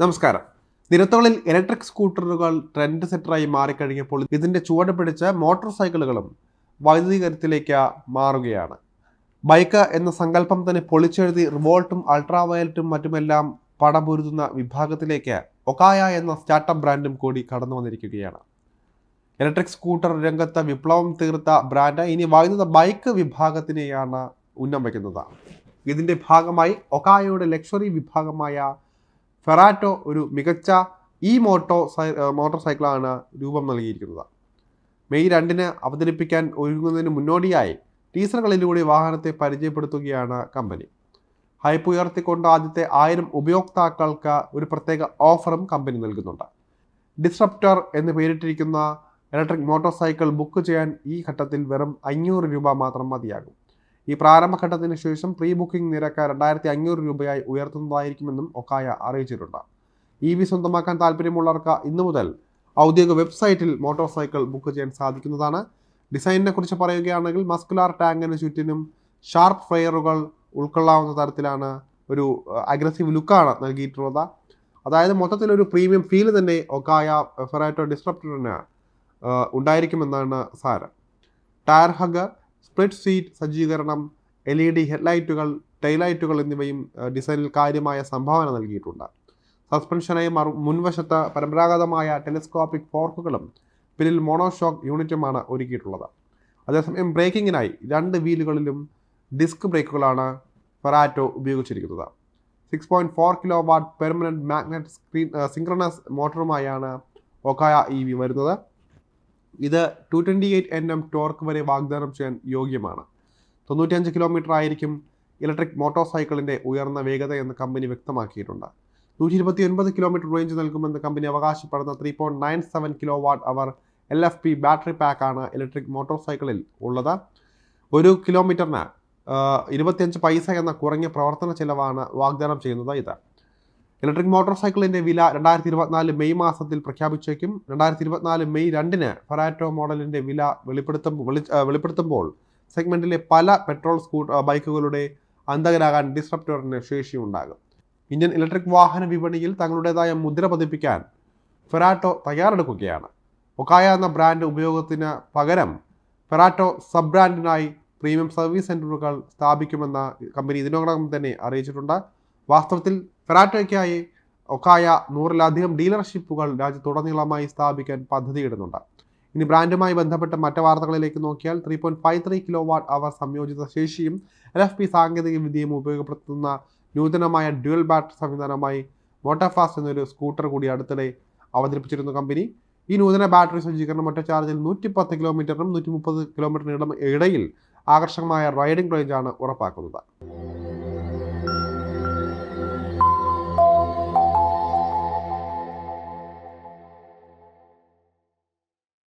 നമസ്കാരം. നിരത്തുകളിൽ ഇലക്ട്രിക് സ്കൂട്ടറുകൾ ട്രെൻഡ് സെറ്ററായി മാറിക്കഴിഞ്ഞപ്പോൾ ഇതിന്റെ ചുവട് പിടിച്ച മോട്ടോർ സൈക്കിളുകളും വൈദ്യുതീകരണത്തിലേക്ക് മാറുകയാണ്. ബൈക്ക് എന്ന സങ്കല്പം തന്നെ പൊളിച്ചെഴുതി റിവോൾട്ടും അൾട്രാവയലറ്റും മറ്റുമെല്ലാം പടപൊരുതുന്ന വിഭാഗത്തിലേക്ക് ഒക്കായ എന്ന സ്റ്റാർട്ടപ്പ് ബ്രാൻഡും കൂടി കടന്നു വന്നിരിക്കുകയാണ്. ഇലക്ട്രിക് സ്കൂട്ടർ രംഗത്ത് വിപ്ലവം തീർത്ത ബ്രാൻഡ് ഇനി വൈദ്യുത ബൈക്ക് വിഭാഗത്തിനെയാണ് ഉന്നം വയ്ക്കുന്നത്. ഇതിന്റെ ഭാഗമായി ഒക്കായയുടെ ലക്ഷറി വിഭാഗമായ ഫെറാറ്റോ ഒരു മികച്ച ഇ മോട്ടോ സൈ മോട്ടോർ സൈക്കിളാണ് രൂപം നൽകിയിരിക്കുന്നത്. മെയ് രണ്ടിന് അവതരിപ്പിക്കാൻ ഒരുങ്ങുന്നതിന് മുന്നോടിയായി ടീസറുകളിലൂടെ വാഹനത്തെ പരിചയപ്പെടുത്തുകയാണ് കമ്പനി. ഹൈപ്പ് ഉയർത്തിക്കൊണ്ട് ആദ്യത്തെ ആയിരം ഉപയോക്താക്കൾക്ക് ഒരു പ്രത്യേക ഓഫറും കമ്പനി നൽകുന്നുണ്ട്. ഡിസ്റപ്റ്റർ എന്ന് പേരിട്ടിരിക്കുന്ന ഇലക്ട്രിക് മോട്ടോർ സൈക്കിൾ ബുക്ക് ചെയ്യാൻ ഈ ഘട്ടത്തിൽ വെറും അഞ്ഞൂറ് രൂപ മാത്രം മതിയാകും. ഈ പ്രാരംഭഘട്ടത്തിന് ശേഷം പ്രീ ബുക്കിംഗ് നിരക്ക് രണ്ടായിരത്തി അഞ്ഞൂറ് രൂപയായി ഉയർത്തുന്നതായിരിക്കുമെന്നും ഒക്കായ അറിയിച്ചിട്ടുണ്ട്. ഇ വി സ്വന്തമാക്കാൻ താല്പര്യമുള്ളവർക്ക് ഇന്നു മുതൽ ഔദ്യോഗിക വെബ്സൈറ്റിൽ മോട്ടോർ സൈക്കിൾ ബുക്ക് ചെയ്യാൻ സാധിക്കുന്നതാണ്. ഡിസൈനിനെ കുറിച്ച് പറയുകയാണെങ്കിൽ മസ്കുലാർ ടാങ്കിന് ചുറ്റിനും ഷാർപ്പ് ഫ്രെയറുകൾ ഉൾക്കൊള്ളാവുന്ന തരത്തിലാണ് ഒരു അഗ്രസീവ് ലുക്കാണ് നൽകിയിട്ടുള്ളത്. അതായത് മൊത്തത്തിൽ ഒരു പ്രീമിയം ഫീൽ തന്നെ ഒക്കായ ഫെറാറ്റോ ഡിസ്ട്രപ്റ്ററിന് ഉണ്ടായിരിക്കുമെന്നാണ് സാരം. ടയർ ഹഗർ സ്പ്ലിറ്റ് സീറ്റ് സജ്ജീകരണം എൽ ഇ ഡി ഹെഡ്ലൈറ്റുകൾ ടൈലൈറ്റുകൾ എന്നിവയും ഡിസൈനിൽ കാര്യമായ സംഭാവന നൽകിയിട്ടുണ്ട്. സസ്പെൻഷനായി മറു മുൻവശത്ത് പരമ്പരാഗതമായ ടെലിസ്കോപ്പിക് ഫോർക്കുകളും പിന്നിൽ മോണോഷോക്ക് യൂണിറ്റുമാണ് ഒരുക്കിയിട്ടുള്ളത്. അതേസമയം ബ്രേക്കിങ്ങിനായി രണ്ട് വീലുകളിലും ഡിസ്ക് ബ്രേക്കുകളാണ് ഫെറാറ്റോ ഉപയോഗിച്ചിരിക്കുന്നത്. Six point four kilo watt permanent magnet screen synchronous മോട്ടറുമായാണ് Okaya E V വരുന്നത്. ഇത് two twenty eight N M torque വരെ വാഗ്ദാനം ചെയ്യാൻ യോഗ്യമാണ്. തൊണ്ണൂറ്റിയഞ്ച് കിലോമീറ്റർ ആയിരിക്കും ഇലക്ട്രിക് മോട്ടോർ സൈക്കിളിന്റെ ഉയർന്ന വേഗത എന്ന് കമ്പനി വ്യക്തമാക്കിയിട്ടുണ്ട്. നൂറ്റി ഇരുപത്തി ഒൻപത് കിലോമീറ്റർ റേഞ്ച് നൽകുമെന്ന് കമ്പനി അവകാശപ്പെടുന്ന three point nine seven kilo watt hour L F P battery പാക്കാണ് ഇലക്ട്രിക് മോട്ടോർ സൈക്കിളിൽ ഉള്ളത്. ഒരു കിലോമീറ്ററിന് ഇരുപത്തിയഞ്ച് പൈസ എന്ന കുറഞ്ഞ പ്രവർത്തന ചെലവാണ് വാഗ്ദാനം ചെയ്യുന്നത് ഇത്. ഇലക്ട്രിക് മോട്ടോർ സൈക്കിളിന്റെ വില രണ്ടായിരത്തി ഇരുപത്തിനാല് മെയ് മാസത്തിൽ പ്രഖ്യാപിച്ചേക്കും. രണ്ടായിരത്തി ഇരുപത്തിനാല് മെയ് രണ്ടിന് ഫെറാറ്റോ മോഡലിന്റെ വില വെളിപ്പെടുത്തും വെളിപ്പെടുത്തുമ്പോൾ സെഗ്മെന്റിലെ പല പെട്രോൾ സ്കൂട്ടർ ബൈക്കുകളുടെ അന്തകരാകാൻ ഡിസ്ട്രപ്റ്ററിന് ശേഷിയുണ്ടാകും. ഇന്ത്യൻ ഇലക്ട്രിക് വാഹന വിപണിയിൽ തങ്ങളുടേതായ മുദ്ര പതിപ്പിക്കാൻ ഫെറാറ്റോ തയ്യാറെടുക്കുകയാണ്. ഒക്കായ എന്ന ബ്രാൻഡ് ഉപയോഗത്തിന് പകരം ഫെറാറ്റോ സബ് ബ്രാൻഡിനായി പ്രീമിയം സർവീസ് സെന്ററുകൾ സ്ഥാപിക്കുമെന്ന കമ്പനി ഇതിനോടകം തന്നെ അറിയിച്ചിട്ടുണ്ട്. വാസ്തവത്തിൽ ഫെറാറ്റോയ്ക്കായി ഒക്കായ നൂറിലധികം ഡീലർഷിപ്പുകൾ രാജ്യത്തുടനീളമായി സ്ഥാപിക്കാൻ പദ്ധതിയിടുന്നുണ്ട്. ഇനി ബ്രാൻഡുമായി ബന്ധപ്പെട്ട മറ്റ് വാർത്തകളിലേക്ക് നോക്കിയാൽ three point five three kilo watt hour സംയോജിത ശേഷിയും എൽ എഫ് പി സാങ്കേതിക വിദ്യയും ഉപയോഗപ്പെടുത്തുന്ന നൂതനമായ ഡ്യുവൽ ബാറ്ററി സംവിധാനമായി മോട്ടോഫാസ്റ്റ് എന്നൊരു സ്കൂട്ടർ കൂടി അടുത്തിടെ അവതരിപ്പിച്ചിരുന്ന കമ്പനി. ഈ നൂതന ബാറ്ററി സജ്ജീകരണം ഒറ്റ ചാർജിൽ നൂറ്റി പത്ത് കിലോമീറ്ററിനും നൂറ്റി മുപ്പത് കിലോമീറ്ററിനും ഇടയിൽ ആകർഷകമായ റൈഡിംഗ് റേഞ്ചാണ് ഉറപ്പാക്കുന്നത്.